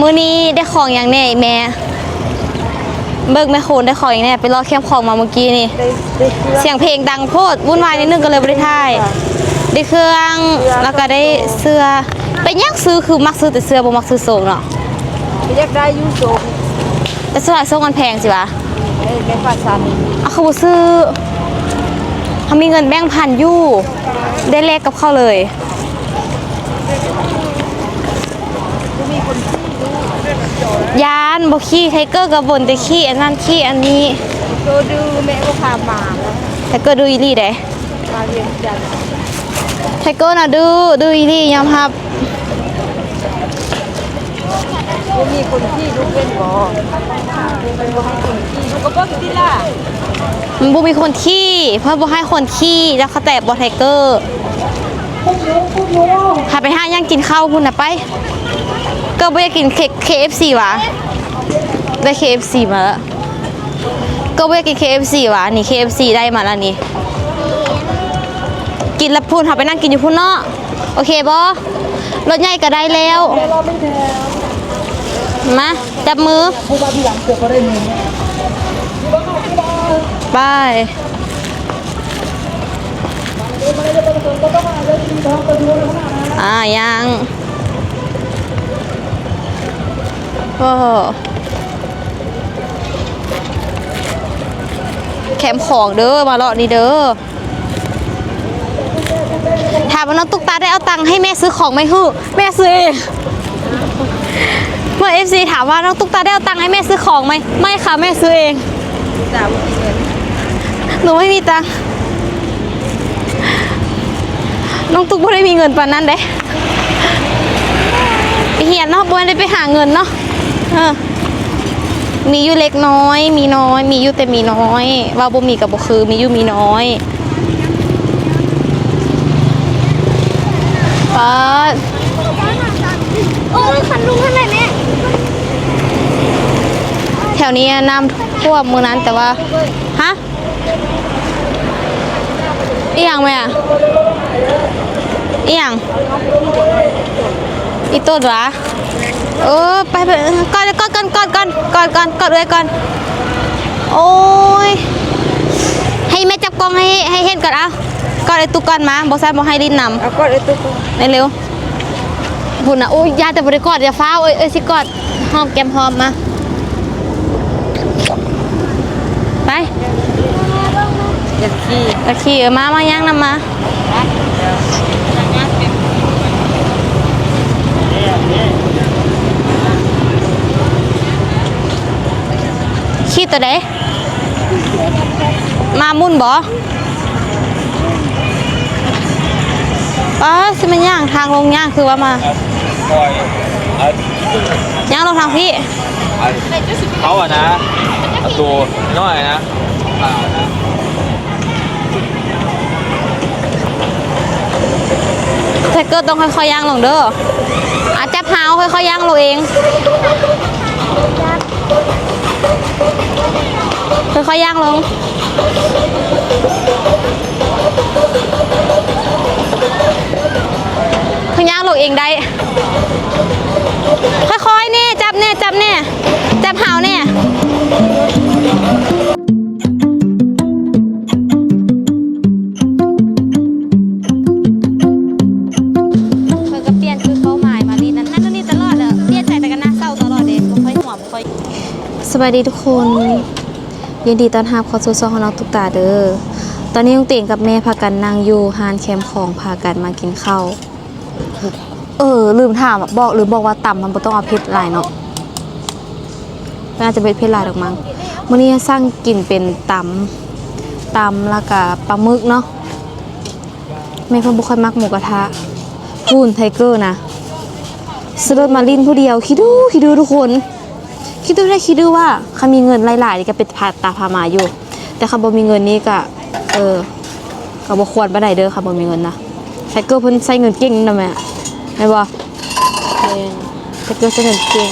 มื้อนี้ได้ของอย่างแน่แม่ เบิกแม่โคนได้ของอย่างแน่ไปรอแคมป์ของมาเมื่อกี้นี่ ได้ได้เครื่องเสียงเพลงดังโพดวุ่นวายนิดนึงก็เลยบ่ได้ถ่าย ได้เครื่องแล้วก็ได้เสื้อเป็นหยังซื้อคือมักซื้อแต่เสื้อบ่มักซื้อทรงเนาะอยากได้อยูโซงแต่สลายทรงมันแพงสิวะไอ้แม่ฟ้าซันเอาเขาบ่ซื้อเขามีเงินแบ่งค์พันอยู่ได้เลขกับเขาเลย ก็มีคนที่ดู ยานบ่ขี้ไทเกอร์กับบนแต่ขี้อันนั้นขี้อันนี้ก็ดูแม่ก็พามาแล้วไทเกอร์ดูอีหลี่เด้มาเรียนจันทร์ไทเกอร์น่ะดื้อดื้ออีหลี่ยอมรับก็มีคนที่ดูเป็นบ่เป็นบ่ให้คนที่ดูก็เบิ่งที่ล่ะมันบ่มีคนขี้เพื่อบ่ให้คนขี้แล้วเขาแตะบ่ไทเกอร์พาไปหายังกินข้าวพุ่นน่ะไป ก็บ่อยากกิน K- KFC วะ ได้ KFC มาแล้ว ก็บ่อยากิน KFC วะนี่ KFC ได้มาแล้วนี่ กินแล้วพุ่นหาไปนั่งกินอยู่พุ่นเนาะ โอเคบ่รถใหญ่ก็ได้แล้ว มา จับมือไปอ่ายังโอ้ มป์ของเด้อมาเลาะนี่เด้อถามว่าน้องตุ๊กตาได้เอาตังค์ให้แม่ซื้อของไหมฮึแม่ซื้อเองเมื่อเอฟซีถามว่าน้องตุ๊กตาได้เอาตังค์ให้แม่ซื้อของไหมไม่ค่ะแม่ซื้อเองสาวมีเงินหนูไม่มีตังค์น้องตุ๊กไม่ได้มีเงินปานนั้นเด้ไปเหียนเนาะบ่ได้ไปหาเงินเนาะเออ มีอยู่เล็กน้อย มีน้อย มีอยู่แต่มีน้อย ว่าบ่มีกับบ่คือ มีอยู่มีน้อยป้าโอ้ยขันลุงข้างในแม่แถวนี้น้ำท่วมมือนั้นแต่ว่าฮะอีหยังไหมอะอีหยัง อีต้นหรอเออไปไปก่อนก่อนก่อนก่อนก่อนก่อนก่อนก่อนเลยก่อนโอ้ยให้แม่จับกล้องให้ให้เห็นก่อนเอาก่อนไอ้ตุกก่อนมาบอสแซบอให้ลิ้นนำเอาก็ไอ้ตุ๊กในเร็วหุ่นอะโอ้ยยาแต่บริกอดอย่าฟ้าวเอ้ยเอ้ยสิกอดหอมแก้มหอมมาไปอยากขี่ตะขี่เออมามาย่างนำมา ขี่ตัวใดมามุ่นบ่ป้าสิมันย่างทางลงย่างคือว่ามาปล่อยเอาย่างลงทางพี่เอาเขาอะนะเอาตัวน้อยนะเปล่านะแท็กเกอร์ต้องค่อยๆย่างลงเด้ออาจับเท้า ค่อยๆย่างลงเอง ค่อยๆย่างลง ค่อยย่างลงเองได้ ค่อยๆนี่จับเนี่ยจับเนี่ยจับเหาเสวัสดีทุกคน ยินดีต้อนรับเข้าสู่ช่องของน้องตุ๊กตาเด้อ ตอนนี้ลุงเต่งกับแม่พากันนั่งอยู่ฮานแคมป์ของพากันมากินข้าว เออ ลืมถามอะบอกหรือบอกว่าต่ำมันบ่ต้องเอาเผ็ดหลายเนาะน่าจะเป็นเผ็ดหลายดอกมั้งมื้อนี้สร้างกินเป็นตำตำแล้วก็ปลาหมึกเนาะแม่เพิ่นบ่ค่อยมักหมูกระทะพูนไทเกอร์นะสรดมาลินผู้เดียวคิดดูคิดดูทุกคน คิดดูได้คิดดูว่าเขามีเงินหลายๆนี่ก็เป็นพาตาพามาอยู่ แต่เขาบ่มีเงินนี่ก็เออก็บ่ควรบ่ได้เด้อค่ะบ่มีเงินนะไทเกอร์เพิ่นใช้เงินเก่งนำแม่แม่นบ่ไทเกอร์ใช้เงินเก่ง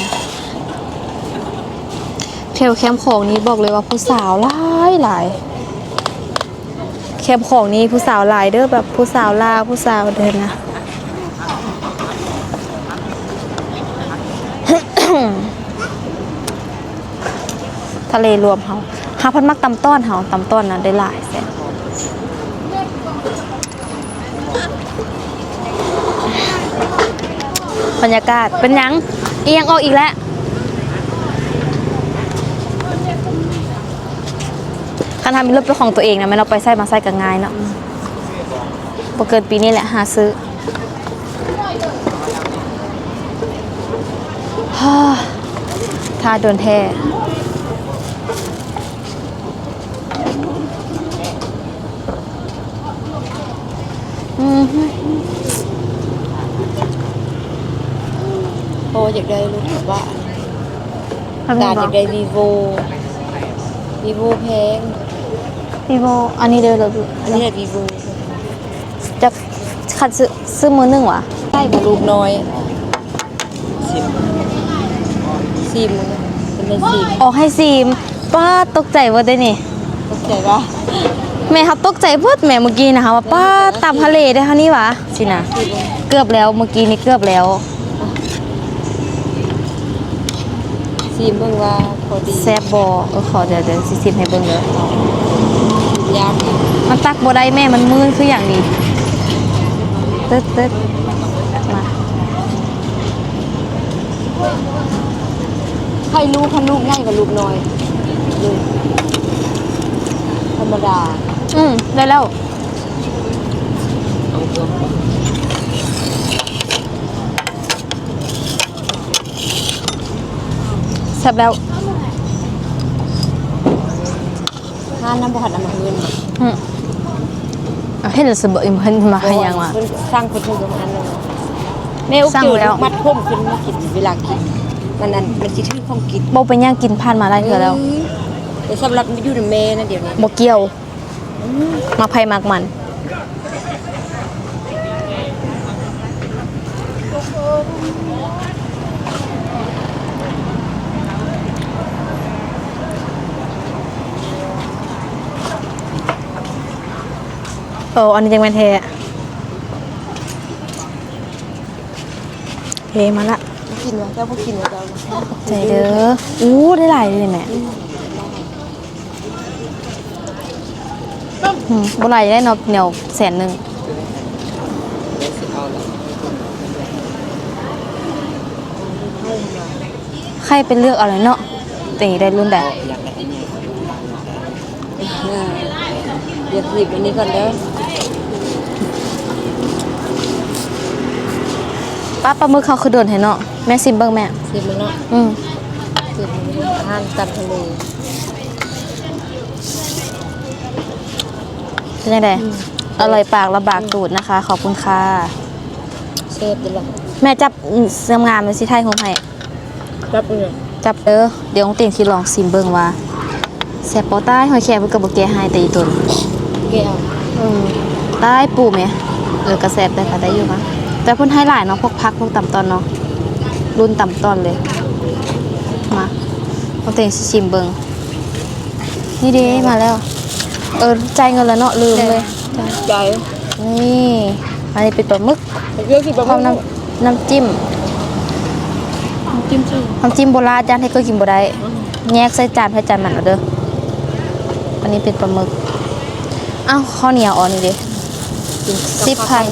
แถวแคมป์ของนี้บอกเลยว่าผู้สาวหลายหลายแคมป์ของนี้ผู้สาวหลายเด้อแบบผู้สาวลาวผู้สาวเดินนะ ทะเลรวมเฮาหาพันมักตำต้อนเฮาตำต้อนนั้นได้หลายแสนบรรยากาศเป็นยังเอียงออกอีกแล้วการทำเป็นรถเป็นของตัวเองนะไม่เราไปไส้มาไส้กับง่ายเนาะพอเกินปีนี้แหละหาซื้อฮ่าถ้าโดนแท้อืมฮึ โอ้อยากได้รถแบบว่าทำไงการอบ้ายางกได้วีโววีโวแพงพี่โบอันนี้เด้อเลยอันนี้แหละวีโวจะคัดซื้อซื้อมือหนึ่งวะใช่กับลูกน้อยซิมเป็นเป็นซิมออกให้ซีมป้าตกใจว่าได้นี่เข้าใจปะ แม่ครับตกใจเพิดแม่เมื่อกี้นะคะว่าป้าตามทะเลได้ค่ะนี่หวะสินะเกือบแล้วเมื่อกี้นี่เกือบแล้วซิมเบิ่งว่าพอดีแซบบอเออขอเดี๋ยวเดี๋ยวสิซิมให้เบิ่งเลยยากมันตักบ่ได้แม่มันมืนคืออย่างนี้ตึ๊ดตึ๊ดมาให้ลูกคันลูกง่ายกว่าลูกน้อยเลยธรรมดา อืมได้แล้วแซ่บแล้วห้าน้ำบ่หัดน้ำมันเงินอืมเอาให้เราสบอิมเพิ่นมาให้ยังวะเพิ่นสร้างคนเพิ่นตรงนั้นเลยแม่อุกสร้างเจอแล้ว มัดผมขึ้นมากินเวลากินมันนั้นมันสิถือของกินบ่เป็นย่างกินผ่านมาได้เถอะแล้วแต่สำหรับอยู่ในแม่นะเดี๋ยวนี้บ่เกี่ยว มาไพ่มากมัน โอ้อันนี้จังเป็นเทอะเทมาละบ่กินวะเจ้าบ่กินวะเจ้าใจเด้ออู้ได้หลายเลยแม่อืม บ่หลายได้เนาะเหนียวแสนหนึ่งใครเป็นเลือกเอะไรเนาะตีได้รุ่นใดเดี๋ยวหยิบอันนี้ก่อนเด้อป้าปลาหมึกเขาคือโดนให้เนาะแม่ซิมเบิ่งแม่สิมันเนาะอืมสิมันอาหารตามทะเล เป็นยังไงอร่อยปากลำบากตูดนะคะ ขอบคุณค่ะเชฟเด้อล่ะแม่จับเสื่อมงามเลยสิไทยของไห้รับเนี่ยจับเด้อเดี๋ยวน้องติ่งที่ลองซิมเบิ่งว่าแซ่บบ่ใต้หอยแครงเพิ่นก็บ่แก้ให้แต่อีตนแก้วเออใต้ปูไหมเออกระแซ่บได้ค่ะได้อยู่นะแต่เพิ่นให้หลายเนาะพวกพักพวกต่ำตอนเนาะรุ่นต่ำตอนเลย มาน้องติ่งสิชิมเบิ่งนี่เด้มาแล้ว เออจ่ายเงินแล้วเนาะลืมเลยใจนี่อันนี้เป็นปลาหมึกเยอะสิบ่พร้อมน้ำน้ำจิ้มจิ้มชื่อน้ำจิ้มโบราณจานให้ก็กินบ่ได้แยกใส่จานให้จานมันเอาเด้ออันนี้เป็นปลาหมึกอ้าวข้าวเหนียวอ๋อนี่เด้สิบพัน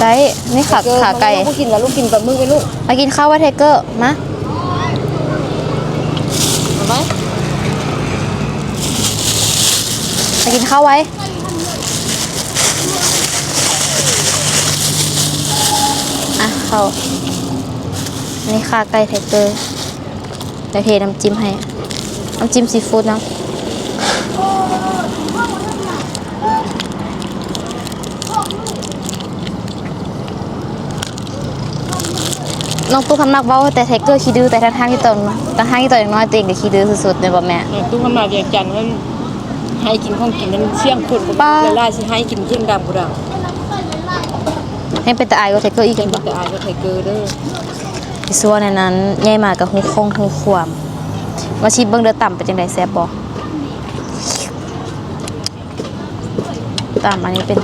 ไก่นี่ขาขาไก่ลูกกินแล้วลูกกินปลาหมึกไปลูกมากินข้าวว่าเทเกอร์มา เอาไหม มากินข้าวไว้ อะเข้าอันนี่ขาไก่ไทเกอร์เดี๋ยวเทน้ำจิ้มให้ น้ำจิ้มซีฟู้ดนะน้องตุ๊กคำนักเว้าแต่ไทเกอร์ขี้ดื้อแต่ทั้งทางที่ตนแต่ทางที่ตนอย่างน้อยตัวเองก็ขี้ดื้อสุดๆเลยบ่แม่ตู้ขนาดเวียงจันทร์มัน ให้กินของกินมันเสี่ยงคนป้าเวลาสิให้กินเที่ยงดำกูดังให้เป็นแต่อายก็ไทเกอร์อีกเป็กันนบ่แต่อายก็ไทเกอร์เด้อที่ซัวในนั้นใหญ่มากกับฮูคงฮูความว่าชีเบิ่งเด้อต่ำเป็นจังไดแซ่บบ่ต่ำอันนี้เป็น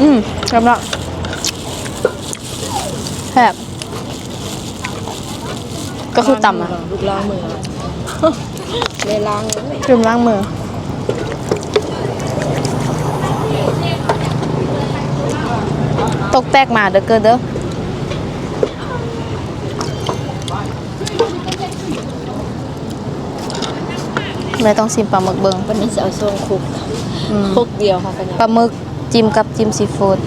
อืมกำลังแซ่บ ก็คือต่ำอะลูกล้างมือเลยล้างเลยลืมล้างมือ ตกแตกมาเด้อเกินเด้อไม่ต้องซิมปลาหมึกเบิงวันนี้จะเอาส่งคุกอืมคุกเดียวค่ะกันปลาหมึกจิ้มกับจิ้มซีฟู้ด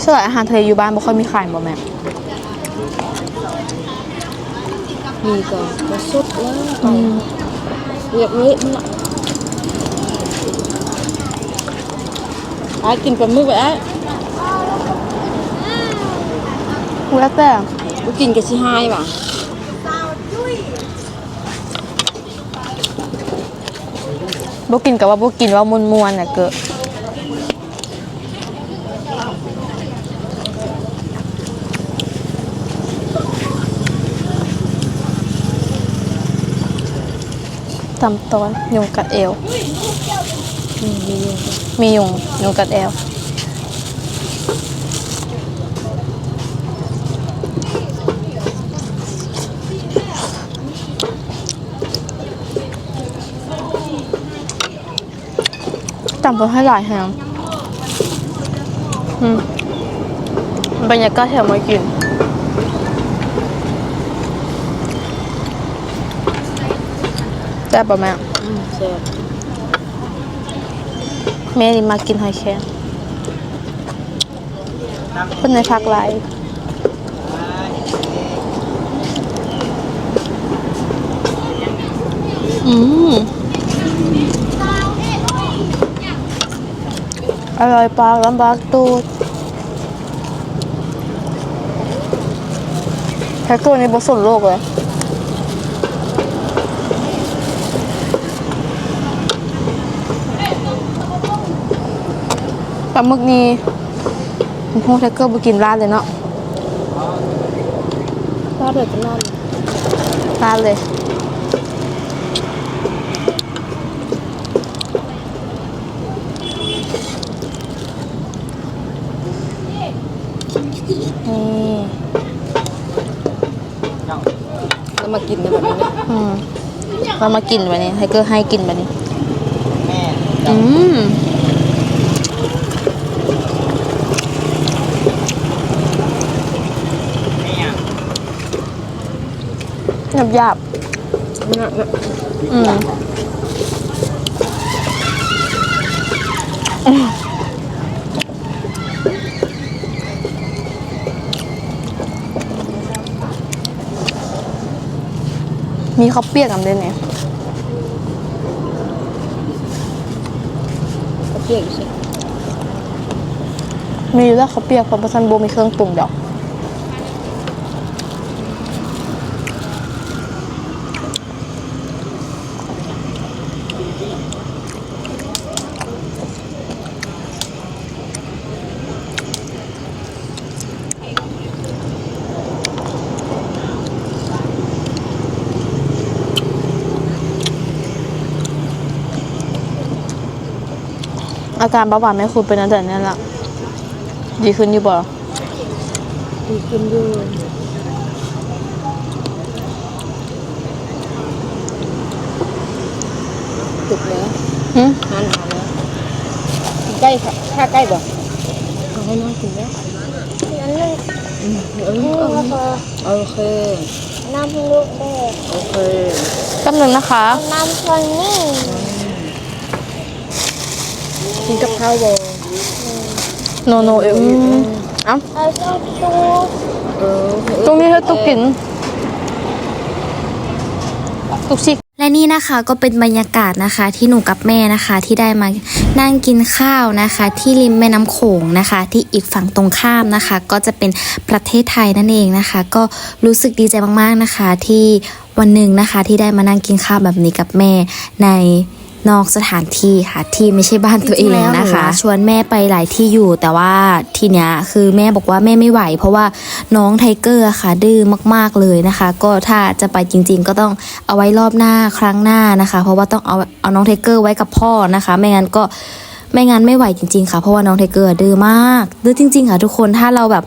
เชื่ออาหารทะเลอยู่บ้านบ่ค่อยมีขายบ่แม่มีก่อนมาสุดแล้วไปเรียบนี้มันละอากินปลาหมึกไปอะแล้วแต่กูกินกับชิฮายป่ะบ่กินกับว่าบ่กินว่ามวนมวนๆน่ะเกิด ตำตอนยุงกัดเอว มีมียุงยุงกัดเอวตำไปให้หลายแฮมอืม บรรยากาศแถวมากินได้ปะแม่อืมแซ่บแม่นี่มากินหอยแครงคนในพักหลายอืม ร่อยปากลำบากตูดแท็กตัวนี้บสนโลกเลยปลาหมึกนี่โฮแท็กเกอร์บุกินร้านเลยเนาะถ้าเดือดจะนั่นร้านเลย มากินในแบบนี้เนี่ยอืมเรามากินแบบนี้ไทเกอร์ให้กินแบบนี้อืมหยาบหยาบเนี่ยเนี่ยๆอืม มีข้าวเปียกกันด้วยเนี่ยก็เปรี้ยวอยู่สิมีอยู่แล้วข้าวเปียกเพราะประชันโบมีเครื่องปรุงดอก อาการเบาหวานไม่คุณเป็นตั้งแต่นั้นละดีขึ้นอยู่บ่ดีขึ้นอยู่ถูกแล้วหึทานอาหารแล้วกินใกล้ค่ะถ้าใกล้บ่เอาให้น้องกินแล้วนั้นเลยอืมเออแล้วก็โอเคน้ำลูกแดงโอเคแป๊บนึงนะคะน้ำคนนี่ กินกับข้าวบ่โนโนเอ็มเอ้าเอาชอบตูเออตรงนี้ให้ตุกกินตุกชิกและนี่นะคะก็เป็นบรรยากาศนะคะที่หนูกับแม่นะคะที่ได้มานั่งกินข้าวนะคะ ที่ริมแม่น้ำโขงนะคะ ที่อีกฝั่งตรงข้ามนะคะ ก็จะเป็นประเทศไทยนั่นเองนะคะ ก็รู้สึกดีใจมากๆนะคะ ที่วันหนึ่งนะคะที่ได้มานั่งกินข้าวแบบนี้กับแม่ใน นอกสถานที่ค่ะที่ไม่ใช่บ้านตัวเองนะคะชวนแม่ไปหลายที่อยู่แต่ว่าทีเนี้ยคือแม่บอกว่าแม่ไม่ไหว เพราะว่าน้องไทเกอร์อะค่ะ ดื้อมาก ๆเลยนะคะ ก็ถ้าจะไปจริง ๆ ก็ต้องเอาไว้รอบหน้าครั้งหน้านะคะ เพราะว่าต้องเอาเอาน้องไทเกอร์ไว้กับพ่อนะคะ ไม่งั้นก็ไม่งั้นไม่ไหวจริงๆค่ะเพราะว่าน้องไทเกอร์ดื้อมากดื้อจริง ๆ ค่ะ ทุกคนถ้าเราแบบ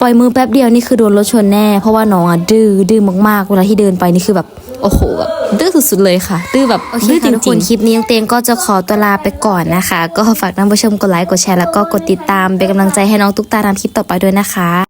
ปล่อยมือแป๊บเดียวนี่คือโดนรถชนแน่ เพราะว่าน้องอะดื้อดื้อมากๆ เวลาที่เดินไปนี่คือแบบ โอ้โหแบบดื้อสุดๆเลยค่ะ ดื้อแบบดื้อจริงๆ คลิปนี้น้องเตงก็จะขอตัวลาไปก่อนนะคะ ก็ฝากท่านผู้ชมกดไลค์กดแชร์แล้วก็กดติดตามเป็นกำลังใจให้น้องตุ๊กตาทำคลิปต่อไปด้วยนะคะ